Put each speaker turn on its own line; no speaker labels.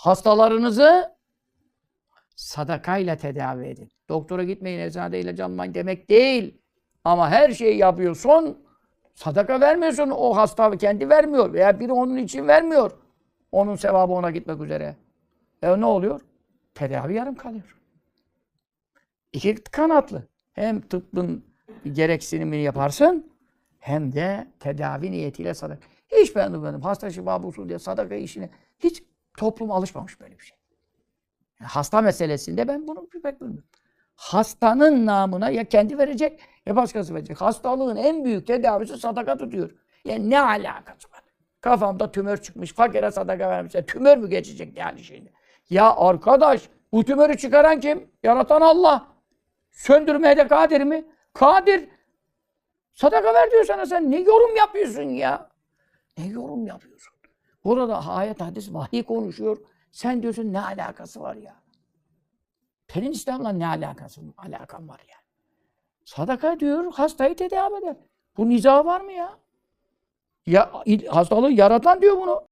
Hastalarınızı sadakayla tedavi edin. Doktora gitmeyin, eczanede ilaç almayın demek değil. Ama her şeyi yapıyorsun, sadaka vermiyorsun. O hasta kendi vermiyor veya biri onun için vermiyor. Onun sevabı ona gitmek üzere. E ne oluyor? Tedavi yarım kalıyor. İki kanatlı. Hem tıbbın gereksinimini yaparsın hem de tedavi niyetiyle sadaka. Hiç ben duymadım. Hasta şifa bulsun diye sadaka işine hiç toplum alışmamış böyle bir şey. Yani hasta meselesinde ben bunu pek. Hastanın namına ya kendi verecek ya başkası verecek. Hastalığın en büyük tedavisi sadaka tutuyor. Yani ne alakası var? Kafamda tümör çıkmış, fakire sadaka vermişler. Tümör mü geçecek yani şimdi? Ya arkadaş, bu tümörü çıkaran kim? Yaratan Allah. Söndürmeye de kadir mi? Kadir. Sadaka ver diyor sana sen. Ne yorum yapıyorsun ya? Ne yorum yapıyorsun? Burada ayet, hadis, vahiy konuşuyor. Sen diyorsun ne alakası var ya? Senin İslam'la ne alakası alakan var yani? Sadaka diyor, hastayı tedavi eder. Bu niza var mı ya? Ya hastalığı yaratan diyor bunu.